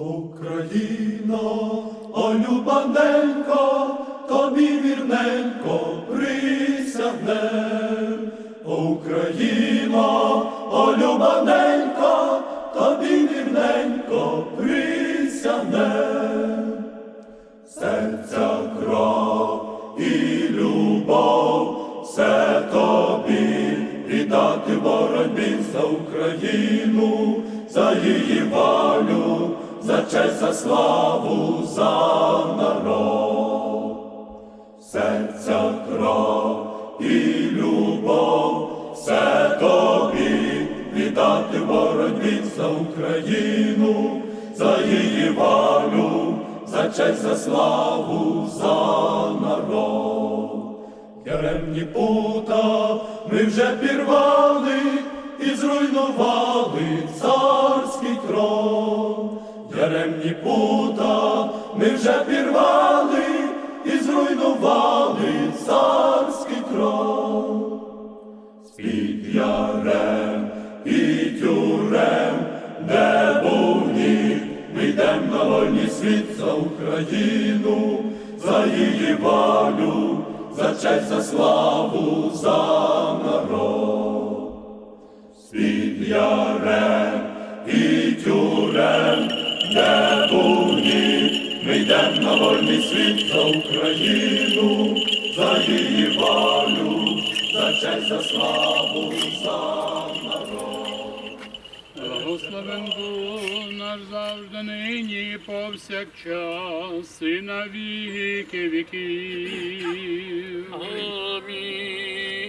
Україна, о любаненько, тобі вірненько присягнем. Україна, о любаненько, тобі вірненько присягнем. Серця кров і любов, все тобі віддати боротьбі за Україну, за її волю, за честь, за славу, за народ. Серця кров і любов, все тобі віддати боротьбі за Україну, за її волю, за честь, за славу, за народ. Яремні пута ми вже пірвали і зруйнували царський трон. Яремні пута ми вже пірвали і зруйнували царський трон. З-під ярем і тюрем, де був ніг, ми йдем на вольний світ за Україну, за її волю, за честь, за славу, за народ. З-під ярем і тюрем, де був ми йдем на вольний світ за Україну, за її волю, за честь, за славу, за народ. Благословен Бог наш завжди нині повсякчас і на віки віків. Амінь.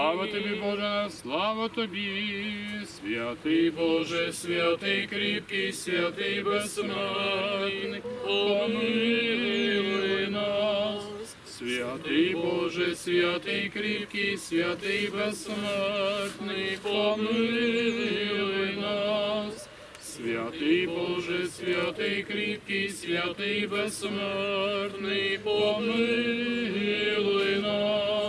Слава тобі, Боже, слава тобі, святий Боже, святий кріпкий, святий безсмертний, помилуй нас. Святий Боже, святий кріпкий, святий безсмертний, помилуй нас. Святий Боже, святий кріпкий, святий безсмертний, помилуй нас.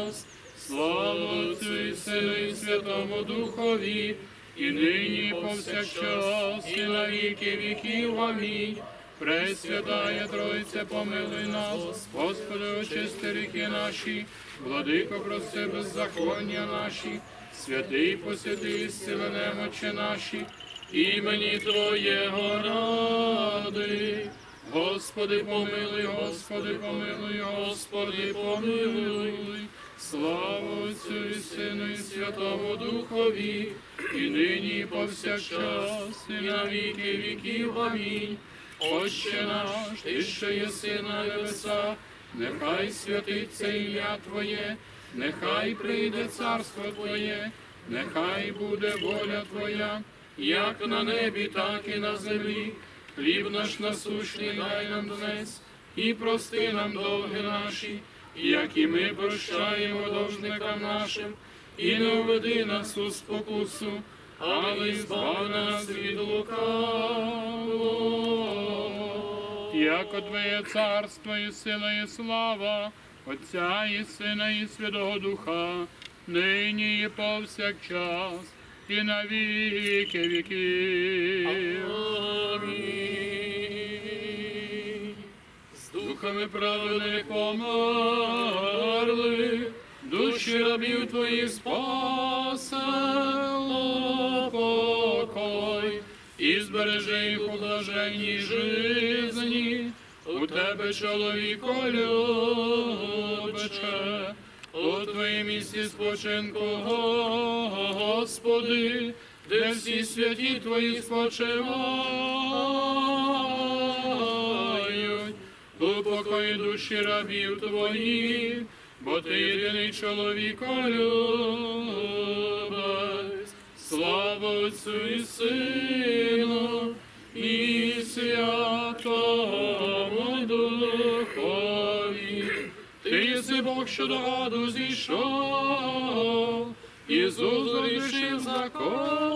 Слава Отцю і Сину і Святому Духові, і нині, і повсякчас, і на віки віків. Амінь. Пресвятая Тройця, помилуй нас, Господи, очисти ріки наші, владико, прости беззаконня наші, святий посвятий, зціли немочі наші, імені Твоєго ради. Господи, помилуй, Господи, помилуй, Господи, помилуй. Слава Отцю і Сину і Святому Духові, і нині, і повсякчас, і на віки віків. Амінь. Отче наш, ти що єси на небесах, нехай святиться ім'я Твоє, нехай прийде царство Твоє, нехай буде воля Твоя, як на небі, так і на землі. Хліб наш насущний дай нам днес, і прости нам довги наші, як і ми прощаємо должникам нашим, і не введи нас у спокусу, але збави нас від лукавого. Яко Твоє царство і сила, і слава, Отця і Сина, і Святого Духа, нині і повсякчас, і на віки. Амінь. Духами праведних померли, душі рабів твоїх спасело покой, і збережи їх у блаженній жизні, у тебе чоловіко любиче, у твоїм місці спочинку, Господи, де всі святі твої спочивають, упокої душі рабів твоїх, бо ти єдиний чоловіко любець. Слава Отцю і Сину, і Святому Духові. Ти єси Бог, що до аду зійшов, Ісус рішив закованих,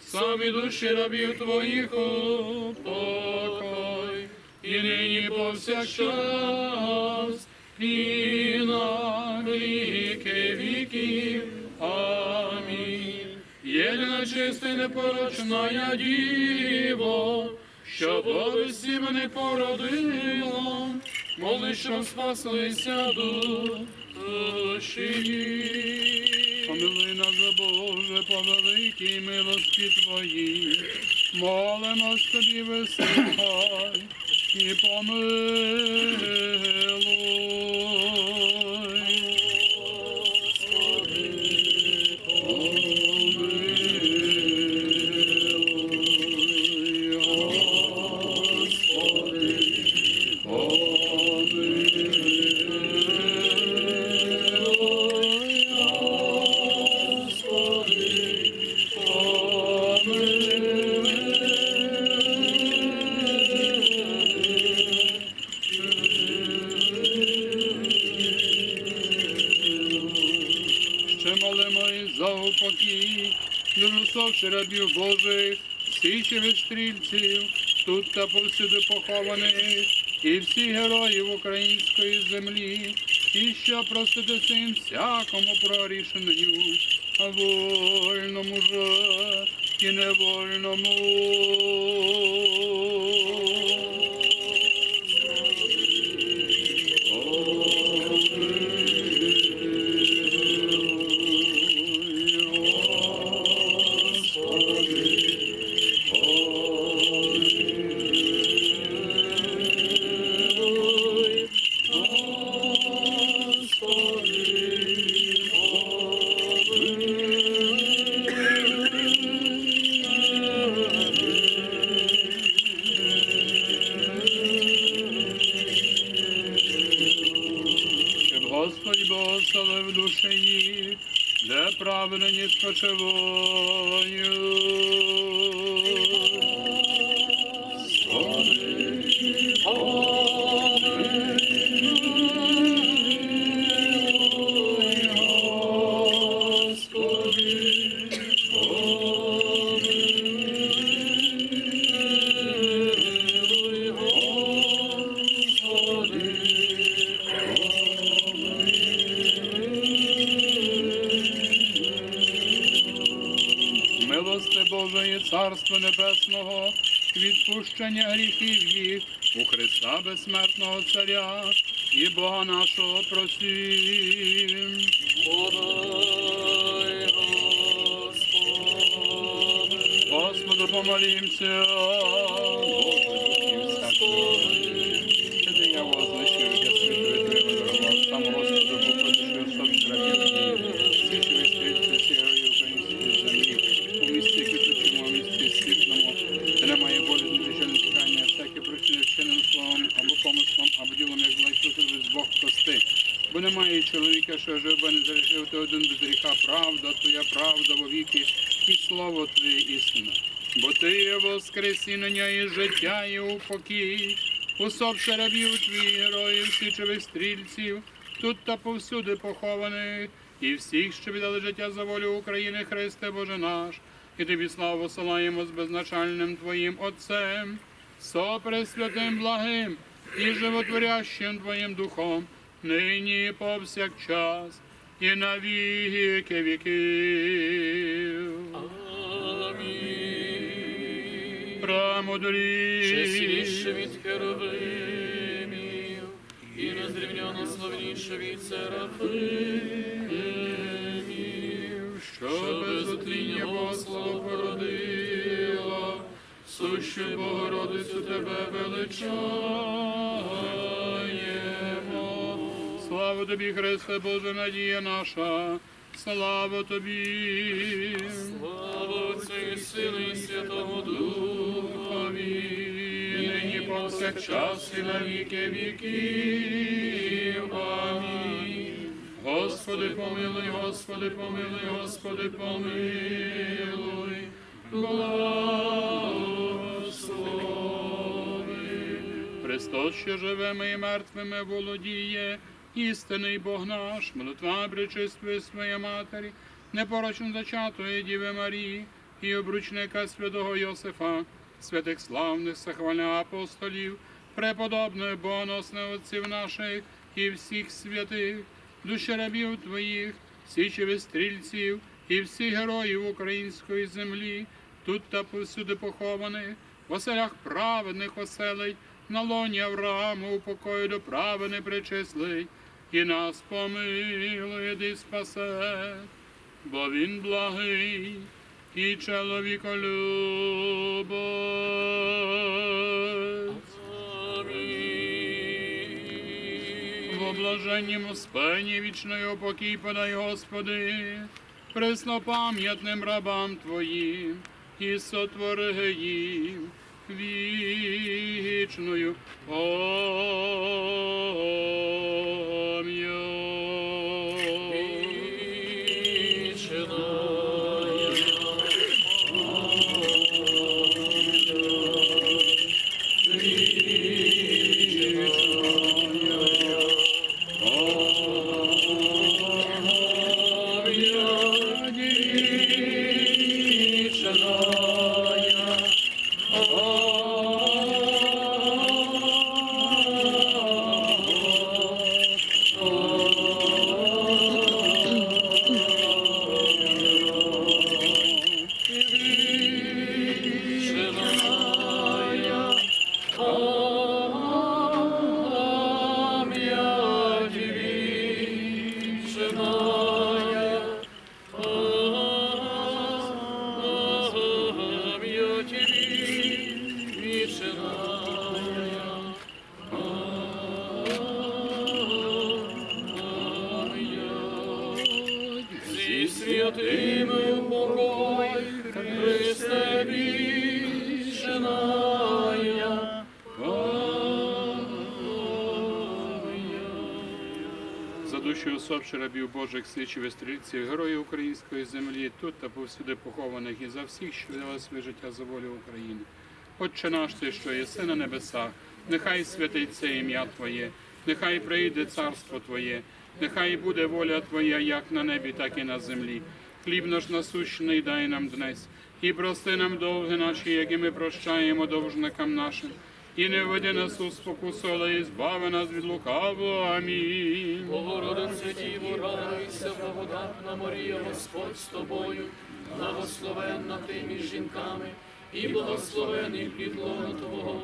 самі душі рабів твоїх упокой, і нині повсякчас, і на віки віків. Амінь. Єдина пречиста й непорочна діво, що всім не породила, моли, щоб спаслися душі. Помилуй нас, Боже, по великій милості Твоїй, молимось Тобі, вислухай і помилуй. Ще молимо і за упокій, дуже совши рабів Божих, січових стрільців, тут та повсюди похованих, і всіх героїв української землі, і що простити син всякому прорішеною, а вольному же і невольному. Kosovo. Царства Небесного, відпущення гріхів їх у Христа безсмертного Царя і Бога нашого просім. Подай, Господи, Господу помолімся. Kiedy твоя правда вовіки, і слово Твоє істина. Бо ти є воскресіння і життя, і упокій, усопши рабів твій героїв, січових стрільців, тут та повсюди похованих, і всіх, що віддали життя за волю України, Христе Боже наш, і тобі славу посилаємо з безначальним Твоїм Отцем, сопресвятим благим і животворящим Твоїм Духом, нині і повсякчас, і на віки віків. Амінь. Премудрі. Чесніше від херовимів, і незрівняно славніше від серафимів, що без отління Господа породила, сущу Богородицю тебе величаємо. Слава тобі, Христе, Боже, надія наша, слава тобі. слава Отцю і Сину і Святому Духові, І нині повсякчас і на віки віків. Амінь. Господи, помилуй, Господи, помилуй, Господи, помилуй, благослови. Христос, що живими і мертвими володіє, істинний Бог наш, молитва причистої своєї матері, непорочно зачатої Діви Марії і обручника святого Йосифа, святих славних сахвальних апостолів, преподобних богоносних отців наших і всіх святих, душі рабів Твоїх, січевих стрільців і всі героїв української землі, тут та повсюди похованих, в оселях праведних оселей, на лоні Аврааму у покою до правини причислий, і нас помилує і спасе, бо він благий і чоловіколюбець. В блаженнім спині вічної опокій подай, Господи, преснопам'ятним рабам Твоїм, і сотвори їм вічною Зі душі рабів Божих сичів і стрільців, героїв української землі, тут та повсюди похованих, і за всіх, що віддали своє життя за волю України. Отче наш ти, що єси на небесах, нехай святиться ім'я Твоє, нехай прийде царство Твоє, нехай буде воля Твоя, як на небі, так і на землі. Хліб наш насущний дай нам днес, і прости нам довги наші, як і ми прощаємо довжникам нашим. І не введи нас у спокусу, але і збави нас від лукавого. Амінь. Богородице Діво, радуйся, благодатна Марія, Господь з тобою, благословенна ти між жінками, і благословений плід лона Твого,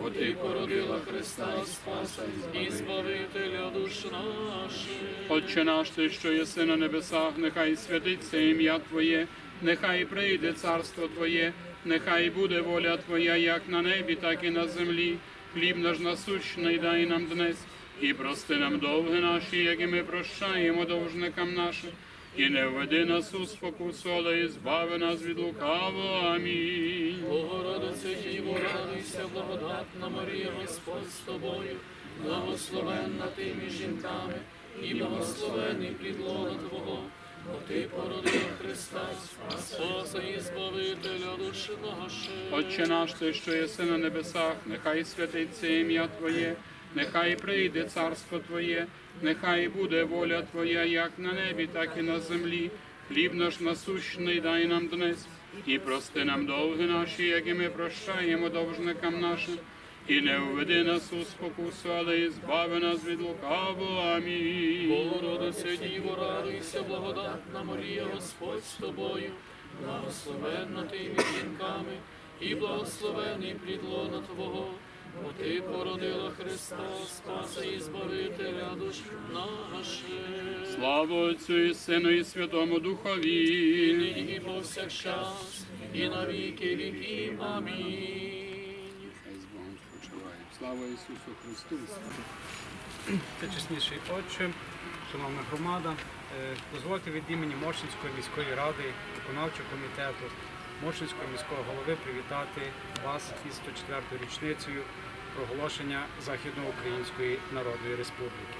бо ти породила Христа Спаса і Збавителя душ наших. Отче наш, ти, що єси на небесах, нехай святиться ім'я Твоє, нехай прийде царство Твоє, нехай буде воля Твоя, як на небі, так і на землі. Хліб наш насущний дай нам днес, і прости нам довги наші, як і ми прощаємо довжникам нашим. І не введи нас у спокусу, але і збави нас від лукавого. Амінь. Богородице Діво, радуйся, благодатна Марія, Господь з тобою, благословенна ти між жінками, і благословений плід лона Твого, бо ти породила Христа, Спаса і Збавителя душ наших. Отче наш, ти, що єси на небесах, нехай святиться ім'я Твоє, нехай прийде царство Твоє, нехай буде воля Твоя, як на небі, так і на землі. Хліб наш насущний дай нам днес, і прости нам довги наші, як і ми прощаємо довжникам нашим. І не введи нас у спокусу, але і збави нас від лукавого. Амінь. Богородице Діво, радуйся, благодатна Марія, Господь з тобою, благословенна ти між жінками, і благословений плід лона Твого, бо ти породила Христа, Спаса і Збавителя душ наших. Слава Отцю і Сину, і Святому Духові. І повсякчас, і на віки віків. Амінь. Слава Ісусу Христу! Всечесніший Отче, шановна громада, е, дозвольте від імені Моршинської міської ради, виконавчого комітету, Моршинського міського голови привітати вас із 104-ю річницею проголошення Західноукраїнської Народної Республіки.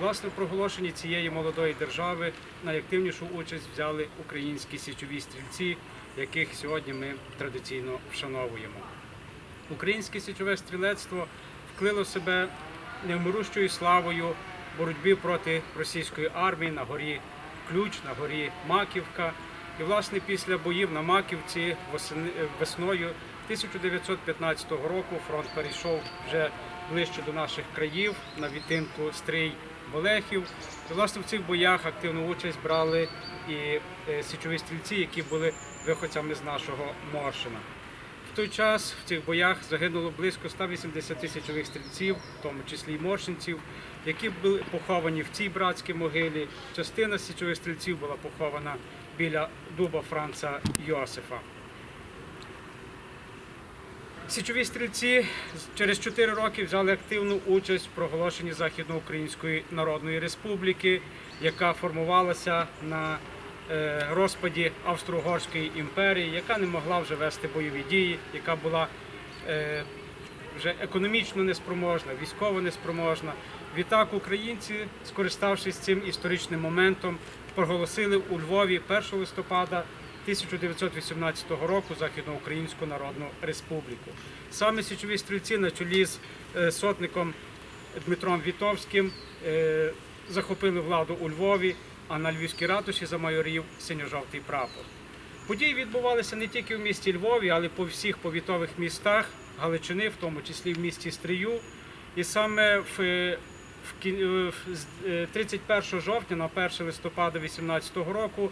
Власне, в проголошенні цієї молодої держави найактивнішу участь взяли українські січові стрільці, яких сьогодні ми традиційно вшановуємо. Українське січове стрілецтво вклило себе невмирущою славою боротьбі проти російської армії на горі Ключ, на горі Маківка. І, власне, після боїв на Маківці е, весною 1915 року фронт перейшов вже ближче до наших країв на відтинку Стрий Болехів. І, власне, в цих боях активну участь брали і е, січові стрільці, які були виходцями з нашого Моршина. В той час в цих боях загинуло близько 180 січових стрільців, в тому числі й моршинців, які були поховані в цій братській могилі. Частина січових стрільців була похована біля дуба Франца Йосифа. Січові стрільці через 4 роки взяли активну участь в проголошенні Західноукраїнської Народної Республіки, яка формувалася на розпаді Австро-Угорської імперії, яка не могла вже вести бойові дії, яка була е, вже економічно неспроможна, військово неспроможна. Відтак українці, скориставшись цим історичним моментом, проголосили у Львові 1 листопада 1918 року Західноукраїнську Народну Республіку. Саме січові стрільці на чолі з е, сотником Дмитром Вітовським е, захопили владу у Львові, а на Львівській ратуші замайорів синьо-жовтий прапор. Події відбувалися не тільки в місті Львові, але й по всіх повітових містах Галичини, в тому числі в місті Стрию. І саме в, е, е, в- з е, 31 жовтня на 1 листопада 2018 року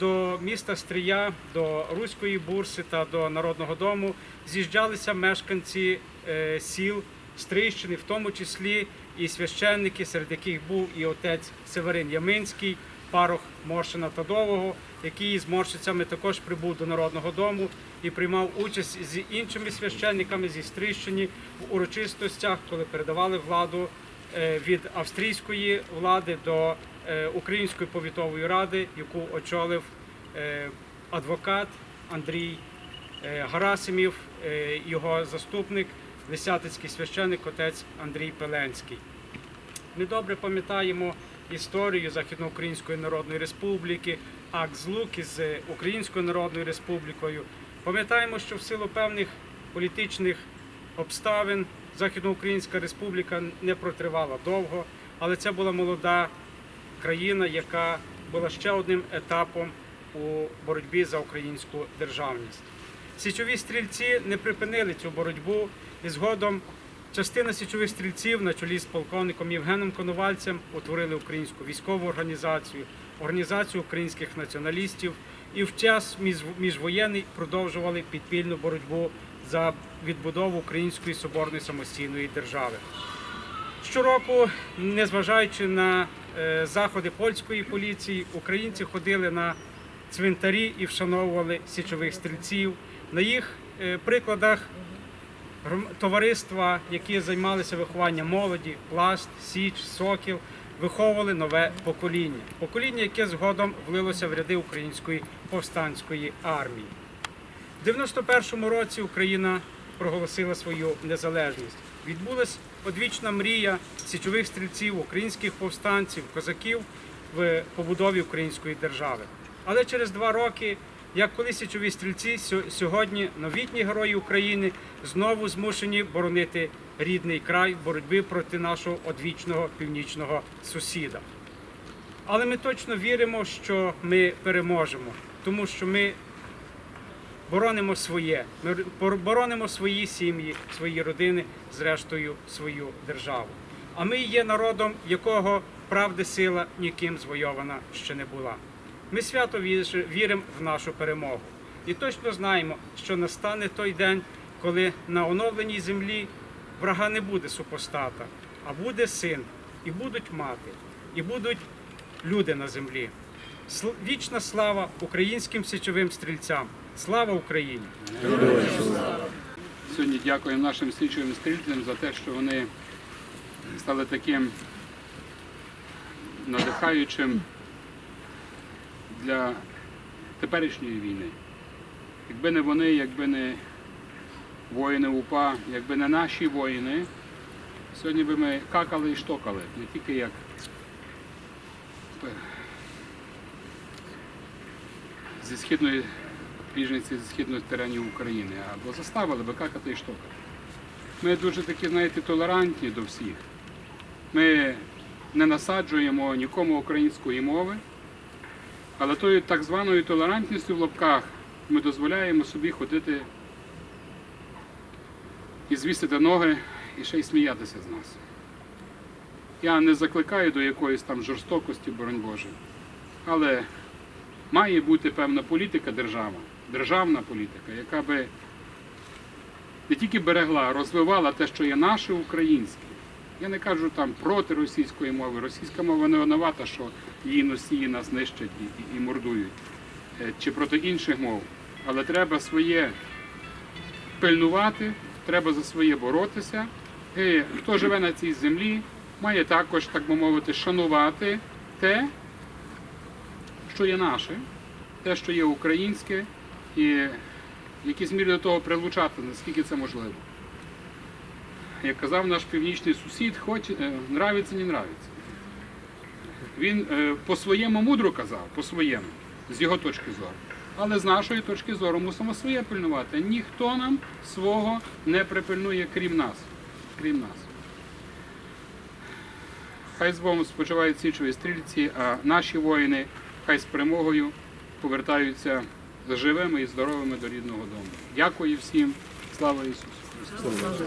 до міста Стрия, до Руської бурси та до Народного дому з'їжджалися мешканці е, сіл Стрийщини, в тому числі і священники, серед яких був і отець Северин Яминський, парох Моршина Тадового, який з моршицями також прибув до Народного дому і приймав участь з іншими священниками зі Стрийщини в урочистостях, коли передавали владу е, від австрійської влади до е, Української повітової ради, яку очолив е, адвокат Андрій Гарасимів, його заступник, Лисятицький священик отець Андрій Пеленський. Ми добре пам'ятаємо історію Західноукраїнської Народної Республіки, акт злуки з Українською Народною Республікою. Пам'ятаємо, що в силу певних політичних обставин Західноукраїнська Республіка не протривала довго, але це була молода країна, яка була ще одним етапом у боротьбі за українську державність. Січові стрільці не припинили цю боротьбу і згодом частина січових стрільців на чолі з полковником Євгеном Коновальцем утворили українську військову організацію, організацію українських націоналістів і в час міжвоєнний продовжували підпільну боротьбу за відбудову української соборної самостійної держави. Щороку, незважаючи на е, заходи польської поліції, українці ходили на цвинтарі і вшановували січових стрільців. На їх е, прикладах товариства, які займалися вихованням молоді, пласт, січ, сокіл, виховували нове покоління. Покоління, яке згодом влилося в ряди української повстанської армії. В 91-му році Україна проголосила свою незалежність. Відбулась одвічна мрія січових стрільців, українських повстанців, козаків в побудові української держави. Але через два роки, як коли січові стрільці, сьогодні новітні герої України знову змушені боронити рідний край в боротьбі проти нашого одвічного північного сусіда. Але ми точно віримо, що ми переможемо, тому що ми боронимо своє, ми боронимо свої сім'ї, свої родини, зрештою свою державу. А ми є народом, якого правди сила ніким звойована ще не була. Ми свято віримо в нашу перемогу і точно знаємо, що настане той день, коли на оновленій землі врага не буде супостата, а буде син, і будуть мати, і будуть люди на землі. Вічна слава українським січовим стрільцям. Слава Україні! Сьогодні дякуємо нашим слідчим стрільцям за те, що вони стали таким надихаючим для теперішньої війни. Якби не вони, якби не воїни УПА, якби не наші воїни, сьогодні би ми какали і штокали, не тільки як зі східної біженці зі східних теренів України, або заставили би какати і штокати. Ми дуже такі, знаєте, толерантні до всіх. Ми не насаджуємо нікому української мови, але тою так званою толерантністю в лапках ми дозволяємо собі ходити і звісити ноги і ще й сміятися з нас. Я не закликаю до якоїсь там жорстокості, боронь Боже, але має бути певна політика держава, державна політика, яка би не тільки берегла, а розвивала те, що є наше українське. Я не кажу там проти російської мови. Російська мова не винувата, що її носії нас нищать і, і, мордують, Е, чи проти інших мов. Але треба своє пильнувати, треба за своє боротися. І хто живе на цій землі, має також, так би мовити, шанувати те, що є наше, те, що є українське, і в якійсь мірі до того прилучати, наскільки це можливо. Як казав наш північний сусід, хоче, е, нравиться, не нравиться. Він е, по-своєму мудро казав, по-своєму, з його точки зору. Але з нашої точки зору мусимо своє пильнувати. Ніхто нам свого не припильнує, крім нас. Крім нас. Хай з Богом спочивають січові стрільці, а наші воїни хай з перемогою повертаються живими і здоровими до рідного дому. Дякую всім. Слава Ісусу Христу!